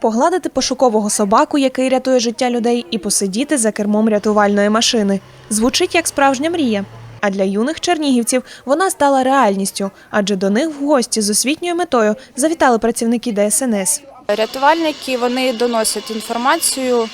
погладити пошукового собаку, який рятує життя людей, і посидіти за кермом рятувальної машини. Звучить як справжня мрія. А для юних чернігівців вона стала реальністю, адже до них в гості з освітньою метою завітали працівники ДСНС. Рятувальники вони доносять інформацію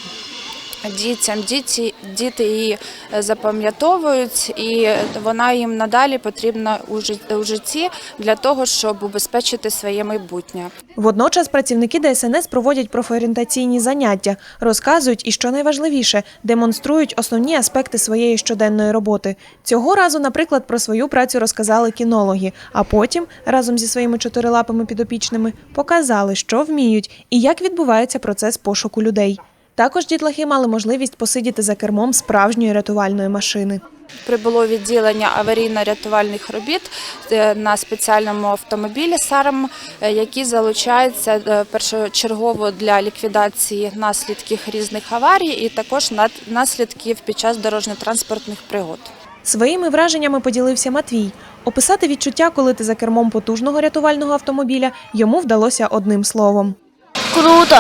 дітям, діти, діти її е, запам'ятовують, і вона їм надалі потрібна у жит- у житті для того, щоб убезпечити своє майбутнє. Водночас працівники ДСНС проводять профорієнтаційні заняття, розказують і, що найважливіше, демонструють основні аспекти своєї щоденної роботи. Цього разу, наприклад, про свою працю розказали кінологи, а потім разом зі своїми чотирилапими підопічними показали, що вміють і як відбувається процес пошуку людей. Також дітлахи мали можливість посидіти за кермом справжньої рятувальної машини. Прибуло відділення аварійно-рятувальних робіт е, на спеціальному автомобілі САРМ, е, який залучається е, першочергово для ліквідації наслідків різних аварій і також над- наслідків під час дорожньо-транспортних пригод. Своїми враженнями поділився Матвій. Описати відчуття, коли ти за кермом потужного рятувального автомобіля, йому вдалося одним словом. Круто!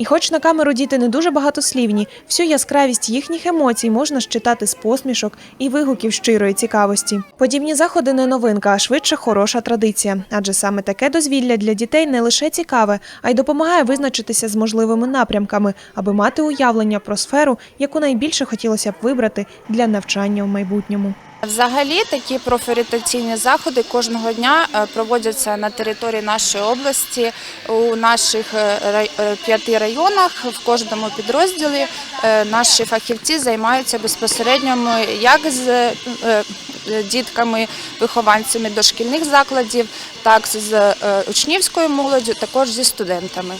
І хоч на камеру діти не дуже багатослівні, всю яскравість їхніх емоцій можна щитати з посмішок і вигуків щирої цікавості. Подібні заходи не новинка, а швидше хороша традиція. Адже саме таке дозвілля для дітей не лише цікаве, а й допомагає визначитися з можливими напрямками, аби мати уявлення про сферу, яку найбільше хотілося б вибрати для навчання в майбутньому. Взагалі такі профорієнтаційні заходи кожного дня е, проводяться на території нашої області у наших е, е, п'яти районах. В кожному підрозділі наші фахівці займаються безпосередньо як з дітками, вихованцями дошкільних закладів, так і з учнівською молоддю, також зі студентами.